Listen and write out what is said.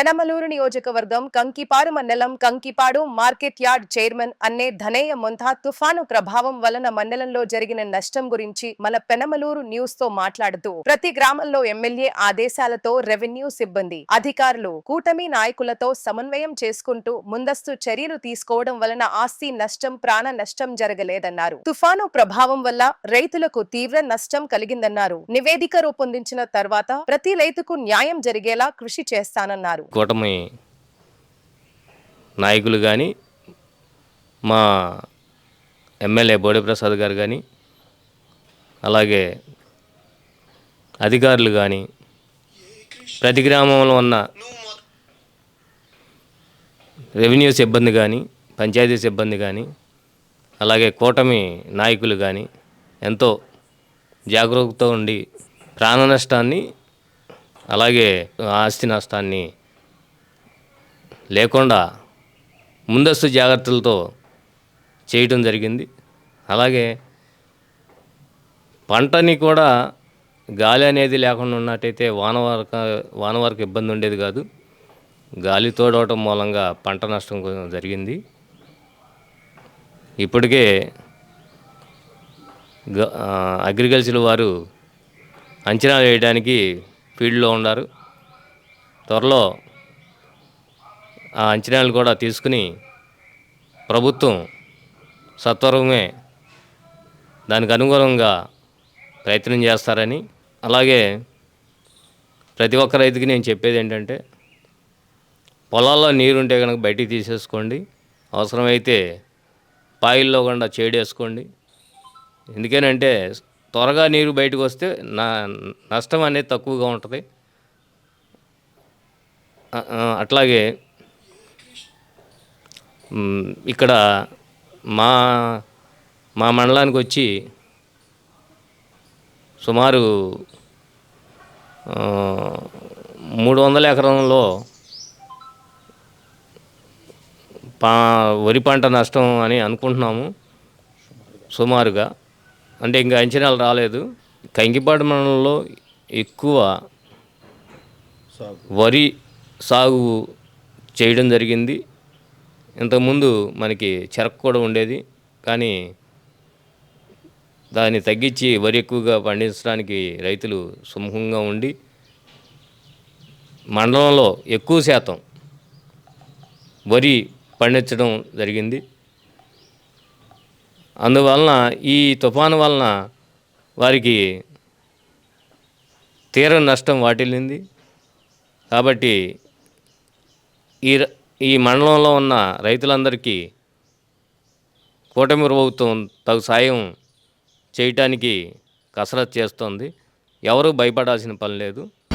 పెనమలూరు నియోజకవర్గం కంకిపాడు మండలం Kankipadu market yard chairman అన్నే ధనేయ ముంతా తుఫాను ప్రభావం వలన మండలంలో జరిగిన నష్టం గురించి మన పెనమలూరు న్యూస్తో మాట్లాడుతూ ప్రతి గ్రామంలో ఎమ్మెల్యే ఆదేశాలతో రెవెన్యూ సిబ్బంది అధికారులు కూటమి నాయకులతో సమన్వయం చేసుకుంటూ ముందస్తు చర్యలు తీసుకోవడం వలన ఆస్తి నష్టం ప్రాణ నష్టం జరగలేదన్నారు. తుఫాను ప్రభావం వల్ల రైతులకు తీవ్ర నష్టం కలిగిందన్నారు. నివేదిక రూపొందించిన తర్వాత ప్రతి రైతుకు న్యాయం జరిగేలా కృషి చేస్తానన్నారు. కూటమి నాయకులు కానీ మా ఎమ్మెల్యే బోడిప్రసాద్ గారు కానీ అలాగే అధికారులు కానీ ప్రతి గ్రామంలో ఉన్న రెవెన్యూ సిబ్బంది కానీ పంచాయతీ సిబ్బంది కానీ అలాగే కూటమి నాయకులు కానీ ఎంతో జాగ్రత్తతో ఉండి ప్రాణ నష్టాన్ని అలాగే ఆస్తి నష్టాన్ని లేకుండా ముందస్తు జాగ్రత్తలతో చేయటం జరిగింది. అలాగే పంటని కూడా గాలి అనేది లేకుండా ఉన్నట్టయితే వాన వానవరకు వాన ఇబ్బంది ఉండేది కాదు. గాలి తోడవటం మూలంగా పంట నష్టం జరిగింది. ఇప్పటికే గ- అగ్రికల్చర్ వారు అంచనా వేయడానికి ఫీల్డ్లో ఉన్నారు. త్వరలో ఆ అంచనాలు కూడా తీసుకుని ప్రభుత్వం సత్వరమే దానికి అనుగుణంగా ప్రయత్నం చేస్తారని అలాగే ప్రతి ఒక్క రైతుకి నేను చెప్పేది ఏంటంటే పొలాల్లో నీరుంటే కనుక బయటికి తీసేసుకోండి అవసరమైతే పాయిల్లో కూడా చేడేసుకోండి. ఎందుకేనంటే త్వరగా నీరు బయటకు వస్తే నా నష్టం అనేది తక్కువగా ఉంటుంది. అట్లాగే ఇక్కడ మా మా మండలానికి వచ్చి సుమారు మూడు వందల ఎకరంలో పా వరి పంట నష్టం అని అనుకుంటున్నాము. సుమారుగా. అంటే ఇంకా అంచనాలు రాలేదు. కంకిపాడు మండలంలో ఎక్కువ వరి సాగు చేయడం జరిగింది. ఇంతకుముందు మనకి చెరకు కూడా ఉండేది కానీ దాన్ని తగ్గించి వరి ఎక్కువగా పండించడానికి రైతులు సుముఖంగా ఉండి మండలంలో ఎక్కువ శాతం వరి పండించడం జరిగింది. అందువలన ఈ తుఫాను వలన వారికి తీర నష్టం వాటిల్లింది. కాబట్టి ఈ ఈ మండలంలో ఉన్న రైతులందరికీ కూటమి ప్రభుత్వం తగు సాయం చేయటానికి కసరత్తు చేస్తోంది. ఎవరు భయపడాల్సిన పని లేదు.